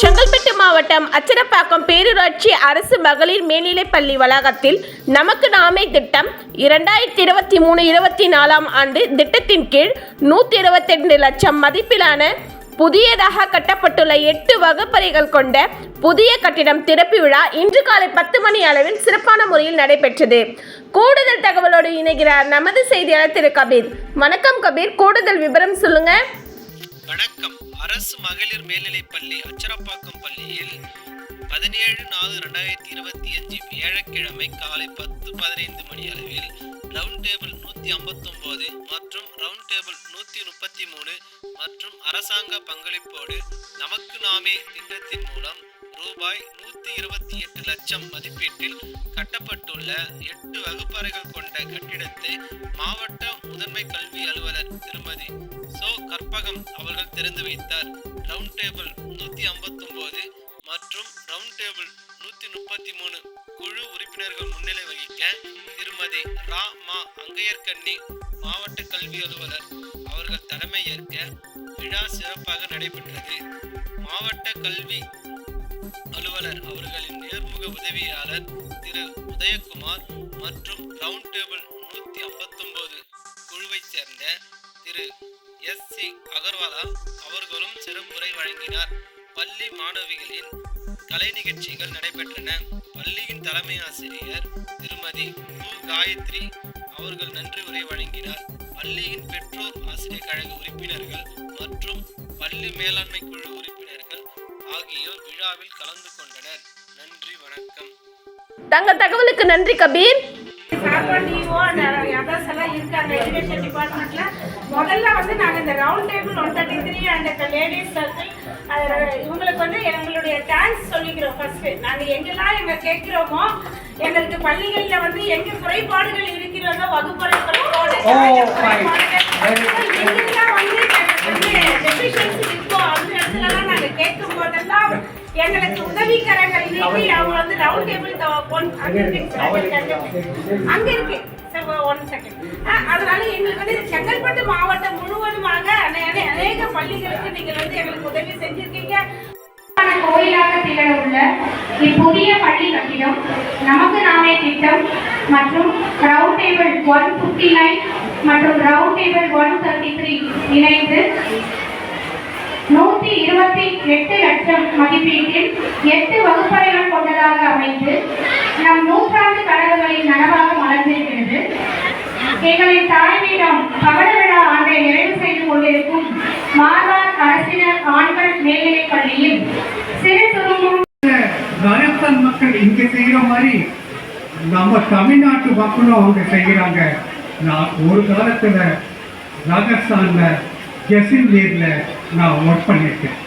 செங்கல்பட்டு மாவட்டம் அச்சரப்பாக்கம் பேரூராட்சி அரசு மகளிர் மேல்நிலைப் பள்ளி வளாகத்தில் நமக்கு நாமே திட்டம் இரண்டாயிரத்தி இருபத்தி மூணு இருபத்தி நாலாம் ஆண்டு திட்டத்தின் கீழ் நூற்றி இருபத்தெண்டு லட்சம் மதிப்பிலான புதியதாக கட்டப்பட்டுள்ள எட்டு வகுப்பறைகள் கொண்ட புதிய கட்டிடம் திறப்பு விழா இன்று காலை பத்து மணி அளவில் சிறப்பான முறையில் நடைபெற்றது. கூடுதல் தகவலோடு இணைகிறார் நமது செய்தியாளர் திரு. கபீர். வணக்கம் கபீர். கூடுதல் விவரம் சொல்லுங்கள் வணக்கம். அரசு மகளிர் மேல்நிலைப் பள்ளி அச்சரப்பாக்கம் பள்ளியில் பதினேழு நாலு ரெண்டாயிரத்தி இருபத்தி அஞ்சு வியாழக்கிழமை காலை பத்து பதினைந்து மணி அளவில் ரவுண்ட் டேபிள் நூற்றி ஐம்பத்தொம்போது மற்றும் ரவுண்ட் டேபிள் நூற்றி முப்பத்தி மூணு மற்றும் அரசாங்க பங்களிப்போடு நமக்கு நாமே திட்டத்தின் மூலம் ரூபாய் நூத்தி இருபத்தி எட்டு லட்சம் மதிப்பீட்டில் கட்டப்பட்டுள்ள எட்டு வகுப்பறைகள் கொண்ட கட்டிடத்தை மாவட்ட முதன்மை கல்வி அலுவலர் திருமதி சோ கற்பகம் அவர்கள் திறந்து வைத்தார். ரவுண்ட் டேபிள் நூற்றி ஐம்பத்தொம்போது மற்றும் ரவுண்ட் டேபிள் நூத்தி முப்பத்தி மூணு குழு உறுப்பினர்கள் முன்னிலை வகிக்க திருமதி ரா மா அங்கையர்கண்ணி மாவட்ட கல்வி அலுவலர் அவர்கள் தலைமையேற்க விழா சிறப்பாக நடைபெற்றது. மாவட்ட கல்வி அலுவலர் அவர்களின் நேர்முக உதவியாளர் திரு உதயகுமார் மற்றும் ரவுண்ட் டேபிள் நூற்றி ஐம்பத்தொம்போது குழுவைச் சேர்ந்த திரு எஸ் சி அகர்வாலா அவர்களும் சிறப்புரை வழங்கினார். பள்ளி மாணவிகளின் கலை நிகழ்ச்சிகள் நடைபெற்றன. பள்ளியின் தலைமை ஆசிரியர் திருமதி கு காயத்ரி அவர்கள் நன்றி உரை வழங்கினார். பள்ளியின் பெற்றோர் ஆசிரியர் கழக உறுப்பினர்கள் மற்றும் பள்ளி மேலாண்மை குழு விழாவில் கலந்து கொண்டனர். நன்றி வணக்கம். தங்கள் தகவலுக்கு நன்றி கபீர். முதல்ல வந்து நாங்கள் இந்த Round Table one thirty three and Ladies Circle இவங்களுக்கு வந்து எங்களுடைய தேங்க்ஸ் சொல்லிக்கிறோம் ஃபர்ஸ்ட் நாங்கள் எங்கெல்லாம் எங்க கேட்கிறோமோ எங்களுக்கு பள்ளிகளில் வந்து எங்க குறைபாடுகள் இருக்கிறதோ வகுப்பறைகளும் எங்கெல்லாம் எங்களுக்கு உதவிக்கரங்கள் நீட்டி அவங்க வந்து ரவுண்ட் டேபிள் ஒன் அங்க இருக்கு. ஒன் செகண்ட் அதனால எங்களுக்கு வந்து செங்கல்பட்டு மாவட்டம் முழுவதுமாக அநே- அநே- அநேக பள்ளிகளுக்கு நீங்கள் வந்து எங்களுக்கு உதவி செஞ்சிருக்கீங்க. கோயிலாக திகழ உள்ள இப்புதிய பள்ளி கட்டிடம் நமக்கு நாமே திட்டம் மற்றும் Round Table one fifty nine மற்றும் Round Table one thirty three இணைந்து நூற்றி இருபத்தி எட்டு லட்சம் மதிப்பீட்டில் எட்டு வகுப்பறைகள் கொண்டதாக அமைந்து நம் நூற்றாண்டு கனவுகளின் நனவாக மலர்ந்திருக்கிறது. எங்களின் தாய்மீடம் பகட விழா ஆண்டை நிறைவு செய்து கொண்டிருக்கும் மார்வார் அரசினர் ஆண்கள் மேல்நிலைப் பள்ளியில் சிறு துரும்பும் ராஜஸ்தான் மக்கள் இங்க செய்யற மாதிரி நம்ம தமிழ்நாட்டு மக்களும் அவங்க செய்யறாங்க நான் ஒரு காலத்துல ராஜஸ்தான்ல ஜெசின்லீர்ல நான் ஒர்க் பண்ணியிருக்கேன்.